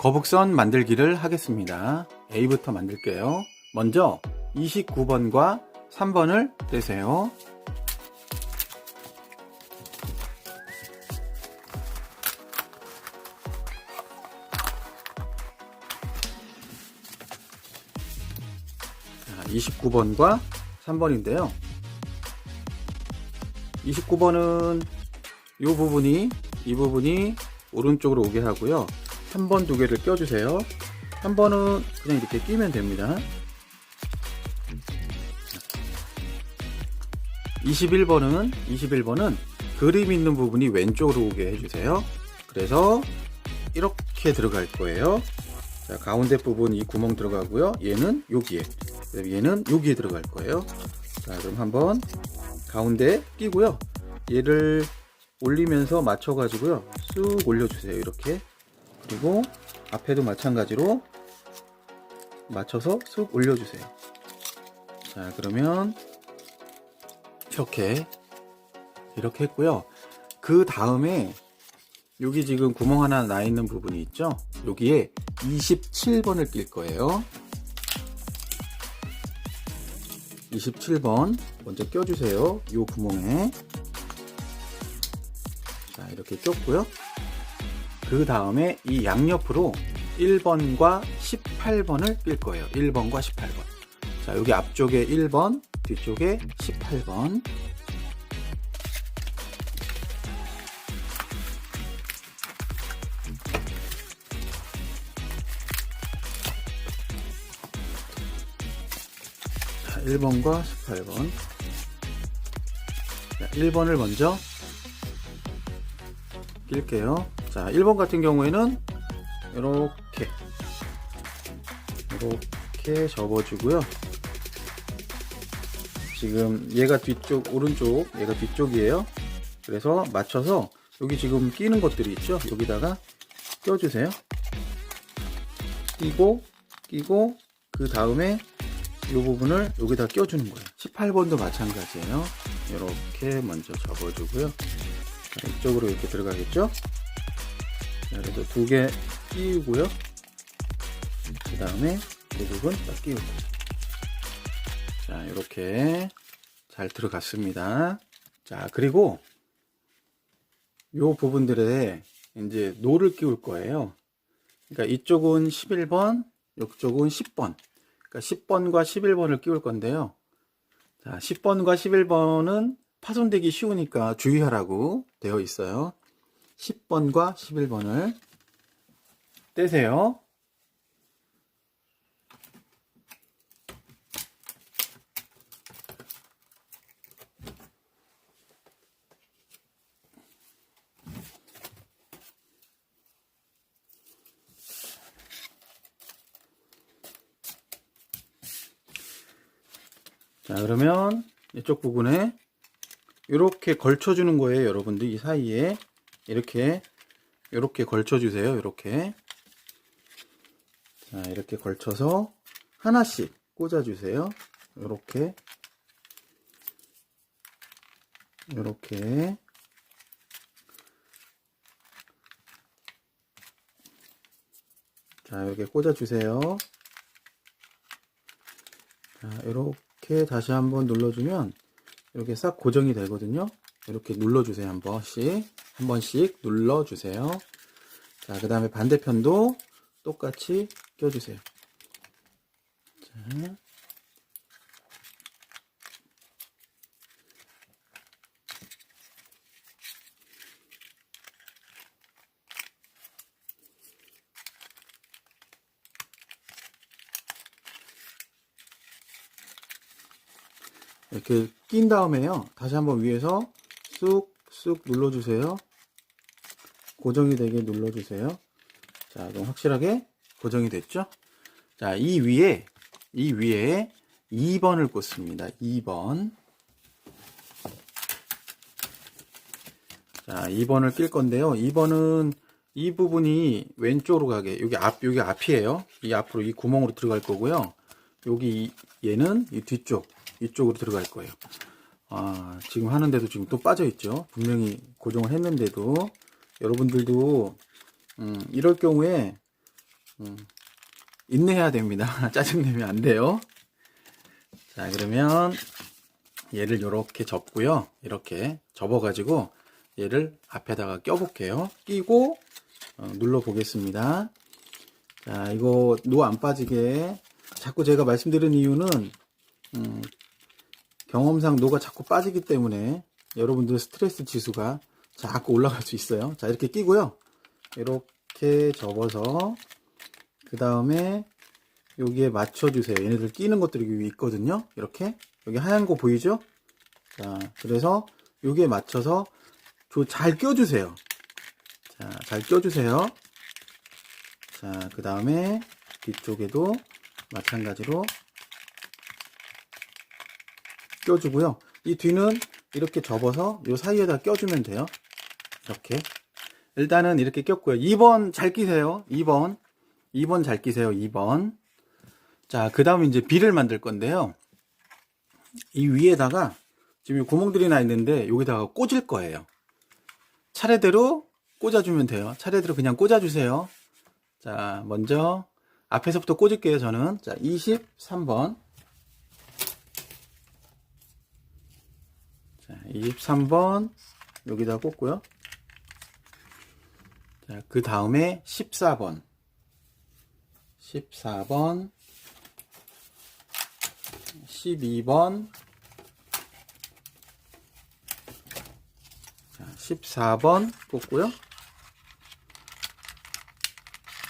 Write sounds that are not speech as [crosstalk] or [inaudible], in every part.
거북선 만들기를 하겠습니다. A부터 만들게요. 먼저 29번과 3번을 떼세요. 자, 29번과 3번인데요. 29번은 이 부분이 이 부분이 오른쪽으로 오게 하고요. 3번 두 개를 껴주세요. 3번은 그냥 이렇게 끼면 됩니다. 21번은 21번은 그림 있는 부분이 왼쪽으로 오게 해주세요. 그래서 이렇게 들어갈 거예요. 자, 가운데 부분 이 구멍 들어가고요. 얘는 여기에, 얘는 여기에 들어갈 거예요. 자, 그럼 한번 가운데 끼고요. 얘를 올리면서 맞춰 가지고요. 쑥 올려 주세요. 이렇게. 그리고 앞에도 마찬가지로 맞춰서 쑥 올려주세요. 자, 그러면 이렇게 이렇게 했고요. 그 다음에 여기 지금 구멍 하나 나 있는 부분이 있죠? 여기에 27번을 낄 거예요. 27번 먼저 껴주세요. 이 구멍에 자 이렇게 꼈고요. 그 다음에 이 양옆으로 1번과 18번을 낄 거예요. 1번과 18번. 자 여기 앞쪽에 1번, 뒤쪽에 18번. 자, 1번과 18번. 자, 1번을 먼저 낄게요. 자, 1번 같은 경우에는 이렇게 이렇게 접어주고요. 지금 얘가 뒤쪽 오른쪽 얘가 뒤쪽이에요. 그래서 맞춰서 여기 지금 끼는 것들이 있죠. 여기다가 껴주세요. 끼고 끼고 그 다음에 이 부분을 여기다 껴주는 거예요. 18번도 마찬가지예요. 이렇게 먼저 접어주고요. 자, 이쪽으로 이렇게 들어가겠죠? 자, 그래서 두개 끼우고요. 그 다음에 이 부분 딱 끼우고. 자, 이렇게 잘 들어갔습니다. 자, 그리고 요 부분들에 이제 노를 끼울 거예요. 그러니까 이쪽은 11번, 이쪽은 10번. 그러니까 10번과 11번을 끼울 건데요. 자, 10번과 11번은 파손되기 쉬우니까 주의하라고 되어 있어요. 10번과 11번을 떼세요. 자, 그러면 이쪽 부분에 이렇게 걸쳐주는 거예요, 여러분들. 이 사이에 이렇게 이렇게 걸쳐주세요, 이렇게. 자, 이렇게 걸쳐서 하나씩 꽂아주세요. 이렇게, 이렇게. 자, 이렇게 꽂아주세요. 자, 이렇게 다시 한번 눌러주면 이렇게 싹 고정이 되거든요. 이렇게 눌러주세요. 한 번씩. 한 번씩 눌러주세요. 자, 그 다음에 반대편도 똑같이 껴주세요. 자. 이렇게 낀 다음에요. 다시 한번 위에서 쑥쑥 눌러주세요. 고정이 되게 눌러주세요. 자, 그럼 확실하게 고정이 됐죠? 자, 이 위에, 이 위에 2번을 꽂습니다. 2번. 자, 2번을 낄 건데요. 2번은 이 부분이 왼쪽으로 가게, 여기 앞, 여기 앞이에요. 이 앞으로 이 구멍으로 들어갈 거고요. 여기 얘는 이 뒤쪽, 이쪽으로 들어갈 거예요. 아, 지금 하는데도 지금 또 빠져 있죠. 분명히 고정을 했는데도 여러분들도 음, 이럴 경우에 음, 인내해야 됩니다. [laughs] 짜증내면 안 돼요. 자, 그러면 얘를 이렇게 접고요. 이렇게 접어가지고 얘를 앞에다가 껴볼게요. 끼고 어, 눌러 보겠습니다. 자, 이거 노 안 빠지게 자꾸 제가 말씀드린 이유는 음, 경험상 노가 자꾸 빠지기 때문에 여러분들 스트레스 지수가 자꾸 올라갈 수 있어요. 자, 이렇게 끼고요. 이렇게 접어서 그 다음에 여기에 맞춰주세요. 얘네들 끼는 것들이 여기 있거든요. 이렇게 여기 하얀 거 보이죠? 자, 그래서 여기에 맞춰서 조- 잘 껴주세요. 자, 잘 껴주세요. 자, 그 다음에 뒤쪽에도 마찬가지로 껴주고요. 이 뒤는 이렇게 접어서 요 사이에다 껴주면 돼요. 이렇게. 일단은 이렇게 꼈고요. 2번 잘 끼세요. 2번. 2번 잘 끼세요. 2번. 자, 그 다음에 이제 비를 만들 건데요. 이 위에다가 지금 이 구멍들이 나 있는데 여기다가 꽂을 거예요. 차례대로 꽂아주면 돼요. 차례대로 그냥 꽂아주세요. 자, 먼저 앞에서부터 꽂을게요. 저는. 자, 23번. 23번 여기다 꽂고요. 자, 그 다음에 14번. 14번. 12번. 자, 14번 꽂고요.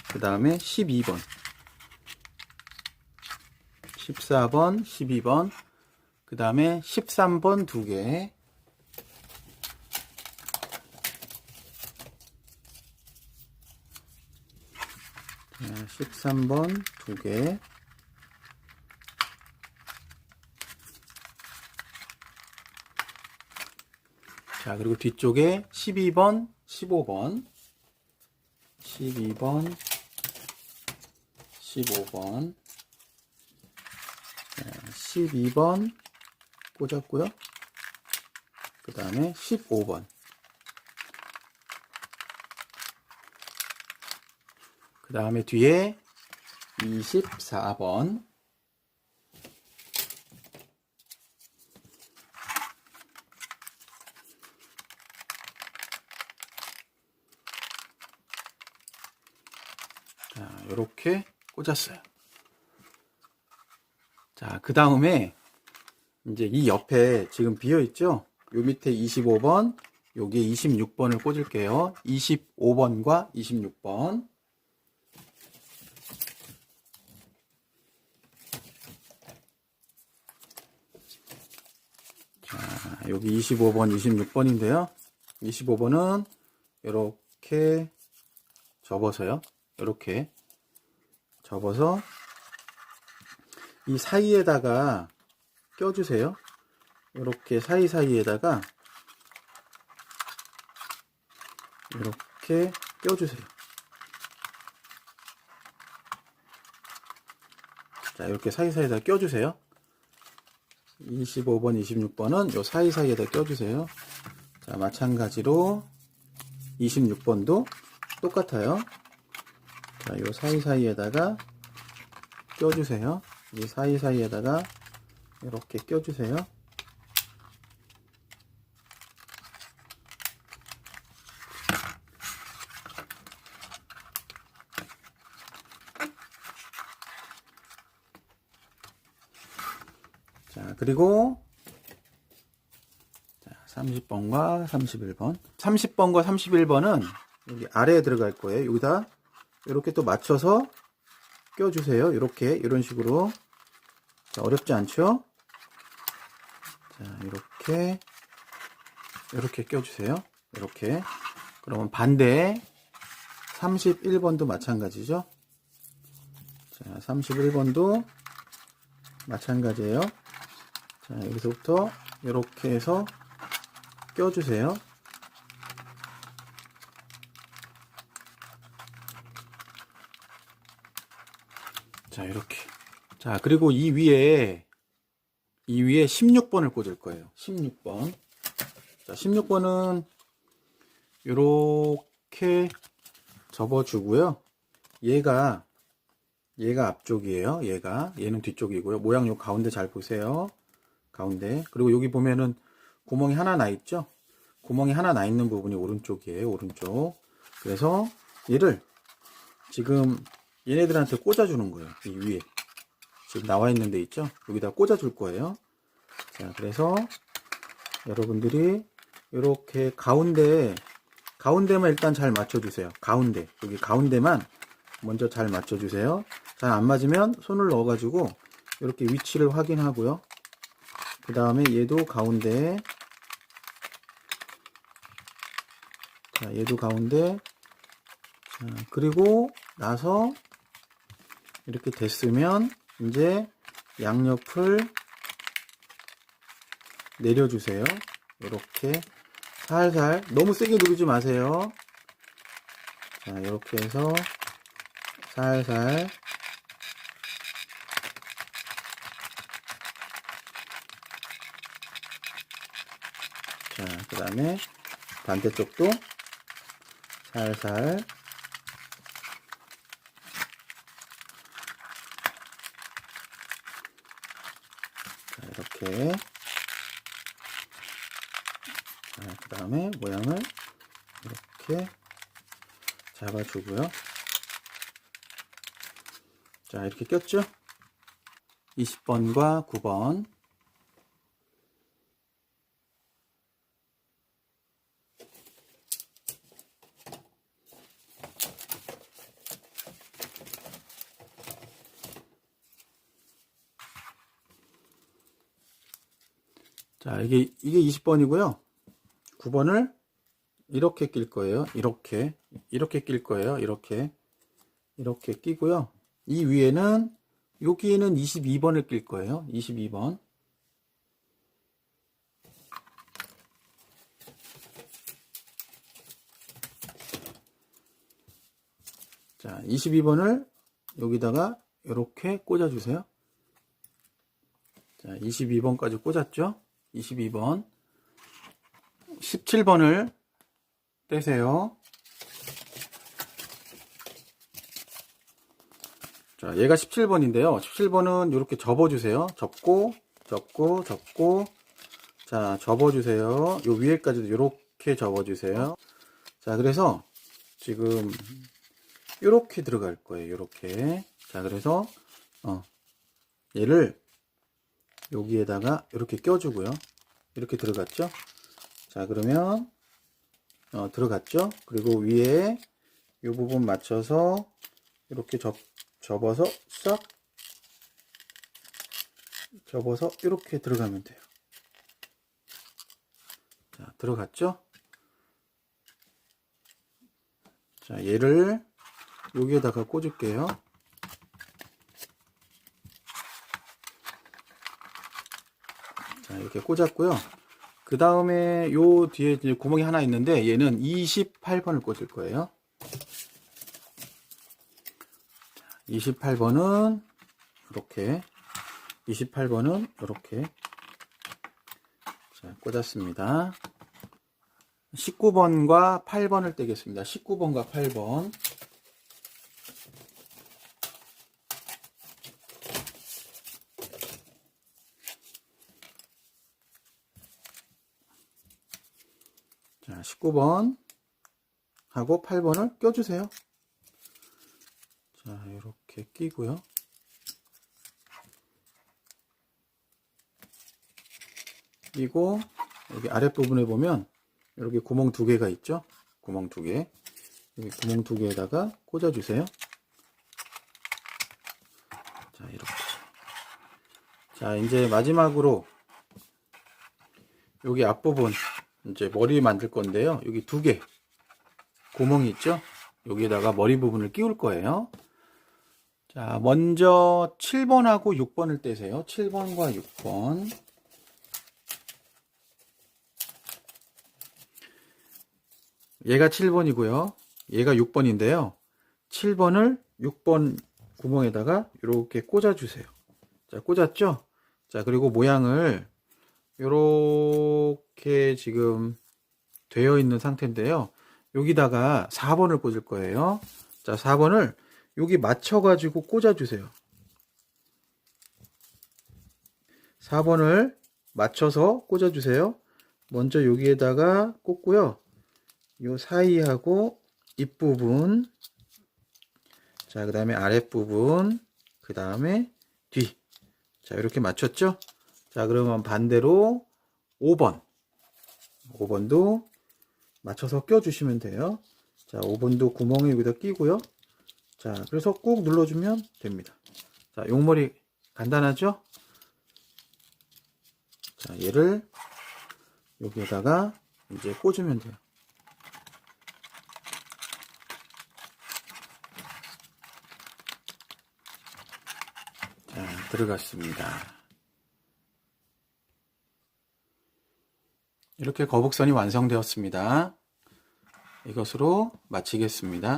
그 다음에 12번. 14번, 12번. 그 다음에 13번 두 개. 13번 두 개. 자, 그리고 뒤쪽에 12번, 15번. 12번, 15번. 12번 꽂았고요. 그 다음에 15번. 그 다음에 뒤에 24번. 자, 이렇게 꽂았어요. 자, 그 다음에 이제 이 옆에 지금 비어 있죠? 요 밑에 25번, 여기에 26번을 꽂을게요. 25번과 26번. 자, 여기 25번, 26번인데요. 25번은 이렇게 접어서요. 이렇게 접어서 이 사이에다가 껴주세요. 이렇게 사이사이에다가 이렇게 껴주세요. 자, 이렇게 사이사이에다 껴주세요. 25번, 26번은 요 사이사이에다 껴주세요. 자, 마찬가지로 26번도 똑같아요. 자, 요 사이사이에다가 껴주세요. 이 사이사이에다가 이렇게 껴주세요. 자, 그리고 자, 30번과 31번. 30번과 31번은 여기 아래에 들어갈 거예요. 여기다 이렇게 또 맞춰서 껴주세요. 이렇게 이런 식으로 자, 어렵지 않죠? 자, 이렇게 이렇게 껴주세요. 이렇게 그러면 반대 31번도 마찬가지죠. 자, 31번도 마찬가지예요. 자, 여기서부터 이렇게 해서 껴주세요. 자, 이렇게. 자, 그리고 이 위에, 이 위에 16번을 꽂을 거예요. 16번. 자, 16번은 이렇게 접어주고요. 얘가 얘가 앞쪽이에요. 얘가 얘는 뒤쪽이고요. 모양 요 가운데 잘 보세요. 가운데 그리고 여기 보면은 구멍이 하나 나 있죠. 구멍이 하나 나 있는 부분이 오른쪽이에요. 오른쪽. 그래서 얘를 지금 얘네들한테 꽂아주는 거예요. 이 위에 지금 나와 있는 데 있죠. 여기다 꽂아줄 거예요. 자, 그래서 여러분들이 이렇게 가운데 가운데만 일단 잘 맞춰주세요. 가운데 여기 가운데만 먼저 잘 맞춰주세요. 잘 안 맞으면 손을 넣어 가지고 이렇게 위치를 확인하고요. 그 다음에 얘도 가운데 자 얘도 가운데 자, 그리고 나서 이렇게 됐으면 이제 양옆을 내려주세요. 이렇게 살살 너무 세게 누르지 마세요. 자 이렇게 해서 살살 자, 그 다음에 반대쪽도 살살 자, 이렇게 자, 그 다음에 모양을 이렇게 잡아주고요. 자, 이렇게 꼈죠? 20번과 9번. 자, 이게, 이게 20번이고요. 9번을 이렇게 낄 거예요. 이렇게. 이렇게 낄 거예요. 이렇게. 이렇게 끼고요. 이 위에는, 여기에는 22번을 낄 거예요. 22번. 자, 22번을 여기다가 이렇게 꽂아주세요. 자, 22번까지 꽂았죠? 22번. 17번을 떼세요. 자, 얘가 17번인데요. 17번은 이렇게 접어주세요. 접고, 접고, 접고. 자, 접어주세요. 요 위에까지도 이렇게 접어주세요. 자, 그래서 지금 이렇게 들어갈 거예요. 이렇게. 자, 그래서 어, 얘를 여기에다가 이렇게 껴주고요. 이렇게 들어갔죠? 자, 그러면 어, 들어갔죠? 그리고 위에 이 부분 맞춰서 이렇게 접, 접어서 싹 접어서 이렇게 들어가면 돼요. 자, 들어갔죠? 자, 얘를 여기에다가 꽂을게요. 자, 이렇게 꽂았고요. 그 다음에 요 뒤에 이제 구멍이 하나 있는데 얘는 28번을 꽂을 거예요. 28번은 이렇게 28번은 이렇게 자, 꽂았습니다. 19번과 8번을 떼겠습니다. 19번과 8번 자, 19번 하고 8번을 껴주세요. 자, 이렇게 끼고요. 끼고 여기 아랫부분에 보면 이렇게 구멍 두 개가 있죠? 구멍 두 개. 여기 구멍 두 개에다가 꽂아주세요. 자, 이렇게. 자, 이제 마지막으로 여기 앞부분 이제 머리 만들 건데요. 여기 두 개 구멍이 있죠? 여기에다가 머리 부분을 끼울 거예요. 자, 먼저 7번하고 6번을 떼세요. 7번과 6번. 얘가 7번이고요. 얘가 6번인데요. 7번을 6번 구멍에다가 이렇게 꽂아주세요. 자, 꽂았죠? 자, 그리고 모양을 이렇게 지금 되어 있는 상태인데요. 여기다가 4번을 꽂을 거예요. 자, 4번을 여기 맞춰가지고 꽂아주세요. 4번을 맞춰서 꽂아주세요. 먼저 여기에다가 꽂고요. 요 사이하고 입부분, 자, 그 다음에 아랫부분, 그 다음에 뒤. 자, 이렇게 맞췄죠? 자, 그러면 반대로 5번. 5번도 맞춰서 껴주시면 돼요. 자, 5번도 구멍에 여기다 끼고요. 자, 그래서 꾹 눌러주면 됩니다. 자, 용머리 간단하죠? 자, 얘를 여기에다가 이제 꽂으면 돼요. 자, 들어갔습니다. 이렇게 거북선이 완성되었습니다. 이것으로 마치겠습니다.